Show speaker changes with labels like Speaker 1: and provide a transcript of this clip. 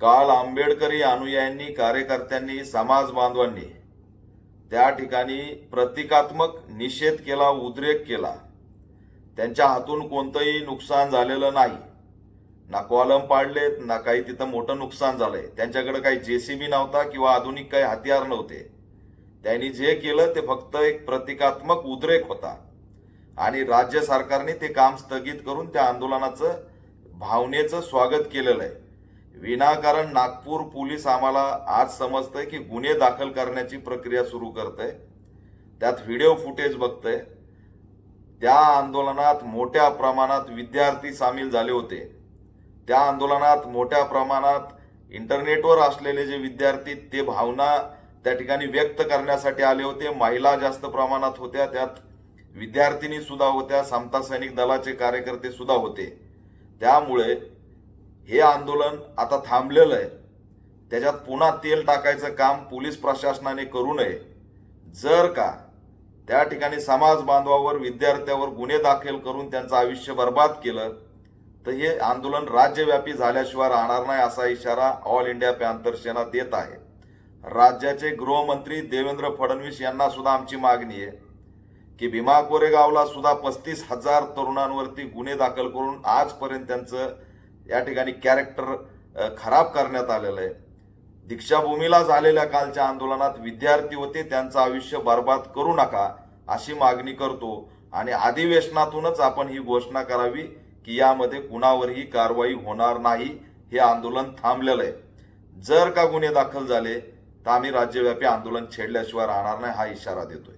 Speaker 1: काल आंबेडकरी अनुयायांनी कार्यकर्त्यांनी समाज बांधवांनी त्या ठिकाणी प्रतिकात्मक निषेध केला उद्रेक केला. त्यांच्या हातून कोणतंही नुकसान झालेलं नाही. ना कॉलम पाडलेत ना काही तिथं मोठं नुकसान झालंय. त्यांच्याकडे काही जेसीबी नव्हता किंवा आधुनिक काही हत्यार नव्हते. त्यांनी जे केलं ते फक्त एक प्रतिकात्मक उद्रेक होता. आणि राज्य सरकारने ते काम स्थगित करून त्या आंदोलनाचं भावनेचं स्वागत केलेलं आहे. विनाकारण नागपूर पोलीस आम्हाला आज समजतंय की गुन्हे दाखल करण्याची प्रक्रिया सुरू करतंय. त्यात व्हिडिओ फुटेज बघतंय. त्या आंदोलनात मोठ्या प्रमाणात विद्यार्थी सामील झाले होते. त्या आंदोलनात मोठ्या प्रमाणात इंटरनेटवर असलेले जे विद्यार्थी ते भावना त्या ठिकाणी व्यक्त करण्यासाठी आले होते. महिला जास्त प्रमाणात होत्या. त्यात विद्यार्थिनी सुद्धा होत्या. समता सैनिक दलाचे कार्यकर्ते सुद्धा होते. त्यामुळे हे आंदोलन आता थांबलेलं आहे. त्याच्यात पुन्हा तेल टाकायचं काम पोलीस प्रशासनाने करू नये. जर का त्या ठिकाणी समाज बांधवावर विद्यार्थ्यावर गुन्हे दाखल करून त्यांचं आयुष्य बर्बाद केलं तर हे आंदोलन राज्यव्यापी झाल्याशिवाय राहणार नाही असा इशारा ऑल इंडिया पॅन्थर सेना देत आहे. राज्याचे गृहमंत्री देवेंद्र फडणवीस यांना सुद्धा आमची मागणी आहे की भीमा कोरेगावला सुद्धा पस्तीस हजार तरुणांवरती गुन्हे दाखल करून आजपर्यंत त्यांचं या ठिकाणी कॅरेक्टर खराब करण्यात आलेलं आहे. दीक्षाभूमीला झालेल्या कालच्या आंदोलनात विद्यार्थी होते त्यांचं आयुष्य बर्बाद करू नका अशी मागणी करतो. आणि अधिवेशनातूनच आपण ही घोषणा करावी की यामध्ये कुणावरही कारवाई होणार नाही हे आंदोलन थांबलेलं आहे. जर का गुन्हे दाखल झाले तर आम्ही राज्यव्यापी आंदोलन छेडल्याशिवाय राहणार नाही हा इशारा देतोय.